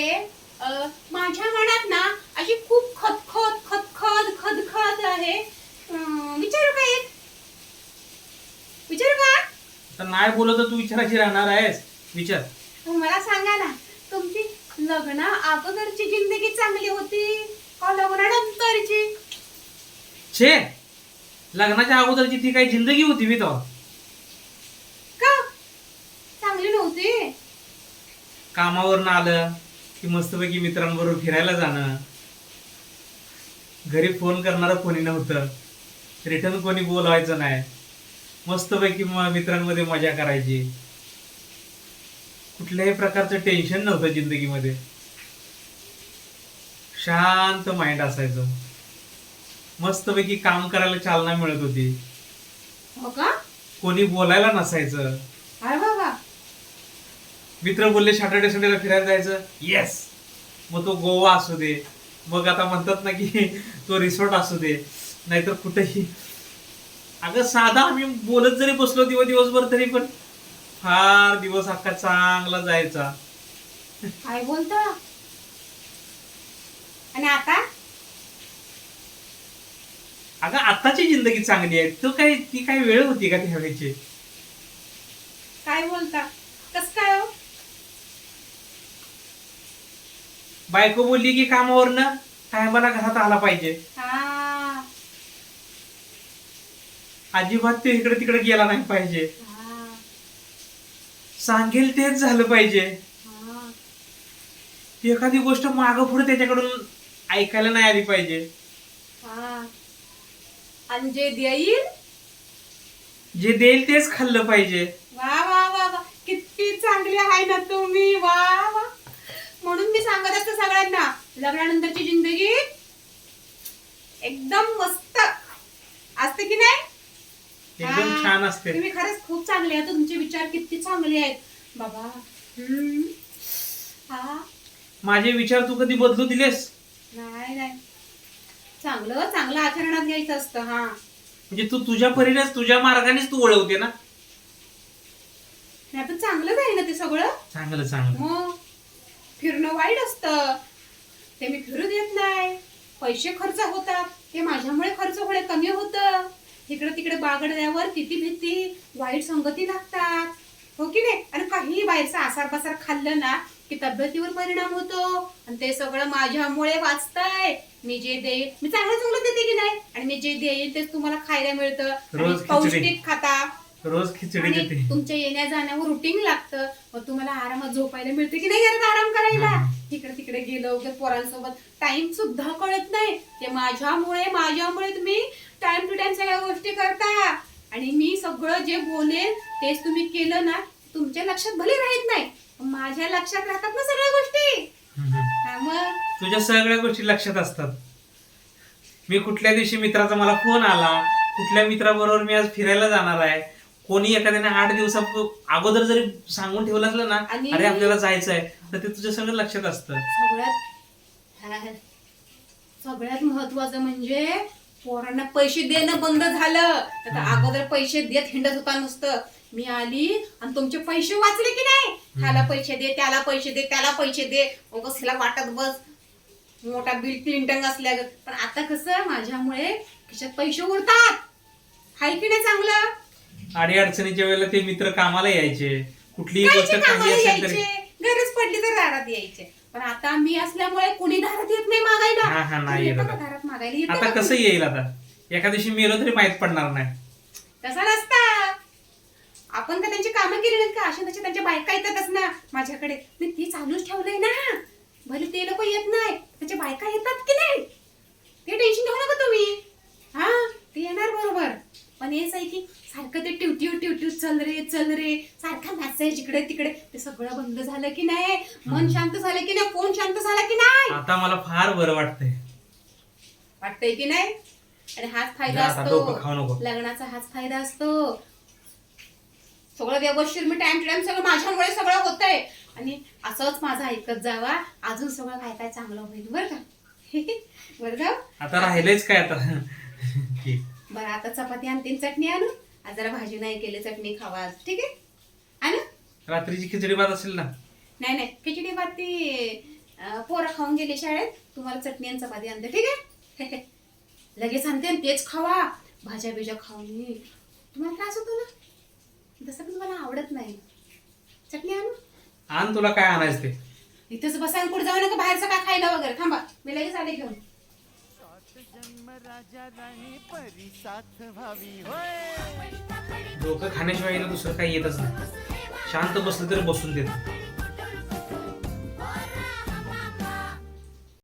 अं, माझ्या मनात ना अशी खूप खतखत खतखत खदखद आहे. विचारू का एक? विचारू का? तर नाही बोलत तर तू विचारायची राहणार आहेस. विचार. मला सांगा ना तुमची लग्ना अगोदरची जिंदगी चांगली होती का लग्नानंतरची? छे लग्नाच्या अगोदरची ती काही जिंदगी होती मी तेव्हा. का? चांगली नव्हती. कामावरनं आलं. की मस्तपैकी मित्रांबरोबर फिरायला जाणं. घरी फोन करणारं कोणी नव्हतं. रिटर्न कोणी बोलवायचं नाही. मस्तपैकी म- मित्रांमध्ये मजा करायची. कुठल्याही प्रकारचं टेन्शन नव्हतं जिंदगीमध्ये. शांत माइंड असायचं. मस्तपैकी काम करायला चालना मिळत होती. हो का? कोणी बोलायला नसायचं. मित्र बोलले सॅटर्डे संडेला फिरायला जायचं. येस मग तो गोवा असू दे. मग आता म्हणतात ना की तो रिसॉर्ट असू दे. नाहीतर कुठेही. अगं साधा आम्ही बोलत जरी बसलो दिवस दिवसभर तरी पण फार दिवस अख्खा चांगला जायचा. काय बोलता? आणि आता? अगं आताची जिंदगी चांगली आहे. तो काही ती काही वेळ होती का त्यावेळेची काय बोलता कस काय हो बायको बोलली की कामावरनं टायमाला घरात आला पाहिजे. हा. अजिबात ते इकडे तिकडे गेला नाही पाहिजे. हा. सांगेल तेच झालं पाहिजे. हा. ती एखादी गोष्ट मागं पुढे त्याच्याकडून ऐकायला नाही आली पाहिजे. हा. आणि जे देईल? जे देईल तेच खाल्लं पाहिजे. वा वा वा वा. किती चांगली आहे ना तुम्ही. वा वा. म्हणून मी सांगत असते सगळ्यांना लग्नानंतरची जिंदगी एकदम मस्त. असते की नाही? एकदम. छान असते. तुम्ही खरंच खूप चांगले आहेत. तुमचे विचार किती चांगले आहेत. बाबा हम्म. हा. माझे विचार तू कधी बदलू दिलेस? नाही नाही. चांगलं चांगलं आचरणात घ्यायचं असतं हा. म्हणजे तू तुझ्या परीनेच तुझ्या मार्गानेच तू वळवते ना? नाही पण चांगलंच आहे ना ते सगळं. चांगलं चांगलं. मग? फिरणं वाईट असतं. ते मी फिरू देत नाही. पैसे खर्च होतात. ते माझ्यामुळे खर्च होणे कमी होतं. इकडे तिकडे बागडल्यावर किती भीती वाईट संगती लागतात. हो की नाही? आणि काही बाहेरचा आसार पासार खाल्लं ना की तब्येतीवर परिणाम होतो. आणि ते सगळं माझ्यामुळे वाचतंय. मी जे देईल मी चांगलं चांगलं देते की नाही? आणि मी जे देईल तेच तुम्हाला खायला मिळतं. पौष्टिक खाता. रोज खिचडी आणि देते. तुमच्या येण्या जाण्यावर रुटीन लागतं. मग तुम्हाला आरामात झोपायला मिळते की नाही घरात आराम करायला? हम्म. तिकडे तिकडे गेलो वगैरे पोरांसोबत. टाइम सुद्धा कळत नाही. ते माझ्यामुळे माझ्यामुळे तुम्ही टाइम टू टाइम सगळ्या गोष्टी करता. आणि मी सगळं जे बोलेन तेच तुम्ही केलं ना तुमच्या लक्षात भले राहत नाही पण माझ्या लक्षात राहतात ना सगळ्या गोष्टी. हम्म. हा मग? तुझ्या सगळ्या गोष्टी लक्षात असतात. मी कुठल्या दिवशी मित्राचा मला फोन आला कुठल्या मित्राबरोबर मी आज फिरायला जाणार आहे कोणी एखाद्याने आठ दिवसा अगोदर जरी सांगून ठेवलं असलं ना आणि- अरे आपल्याला जायचं आहे तर ते तुझ्या सगळं लक्षात असतं. सगळ्यात सगळ्यात महत्वाचं म्हणजे पोरांना पैसे देणं बंद झालं. आता अगोदर पैसे देत हिंडत होता नुसतं. मी आली आणि तुमचे पैसे वाचले की नाही? ह्याला पैसे दे त्याला पैसे दे त्याला पैसे दे. हिला वाटत बस. मोठा बिल क्लिंटन असल्या पण आता कसं माझ्यामुळे खिशात पैसे उरतात. हाय की नाही चांगलं? अडी अडचणीच्या वेळेला ते मित्र कामाला यायचे. कुठलीही गोष्ट कायचे असेल तरी. गरज पडली तर दारात यायचे. पण आता मी असल्यामुळे कुणी दारात येत नाही मागायला. हा, हा, नाही येत येता आता. दारात मागायला? येता आता का? कसं येईल आता? एका दिवशी मेलो तरी माहीत पडणार नाही. तसा नसता. आपण का त्यांची कामं केली नाहीत का? अशा तशा त्यांच्या बायका येतातच ना माझ्याकडे. मी ते चालूच ठेवलंय ना. भले ते लोक येत नाही. त्याच्या बायका येतात की नाही ते टेन्शन घेऊ नका तुम्ही हा ते येणार बरोबर पण हेच आहे की सारखं ते ट्यू ट्यू ट्यू ट्यू चल रे चल रे. सारखा मेसेज इकडे तिकडे. ते सगळं बंद झालं की नाही? मन शांत झालं की नाही? फोन शांत झाला की नाही? आता मला फार बरं वाटतंय. वाटतंय की नाही? आणि हाच फायदा जा आता डोकं असतो नको. लग्नाचा हाच फायदा असतो. सगळं व्यवस्थित मी टाइम टू टाइम सगळं माझ्यामुळे सगळं होतंय. आणि असंच माझं ऐकत जावा. अजून सगळं काय काय चांगलं होईल बरं का? बरं का आता राहिलंच काय आता? ठीक. बरं आता चपाती आणते चटणी आणू. आज जरा भाजी नाही केली चटणी खावा आज. ठीक आहे? आणू रात्रीची खिचडी भात असेल ना? नाही नाही. खिचडी भात ती अं, पोरं खाऊन गेले शाळेत. तुम्हाला चटणी आणि चपाती आणते. ठीक आहे? लगेच आणते आणि तेच खावा. भाज्या बिज्या खाऊन ये. तुम्हाला त्रास होतो ना? तसं पण मला आवडत नाही. चटणी आणू? आण तुला काय आणायचं ते. इथेच बसा आणि पुढे जाऊ नका बाहेरचं काय खायला वगैरे. थांबा. मी लगेच आले घेऊन. राजा राणी परी साथ व्हावी. होय. डोकं खाण्याशिवाय दुसरं काही येतच नाही. शांत बसलं तर बसून देत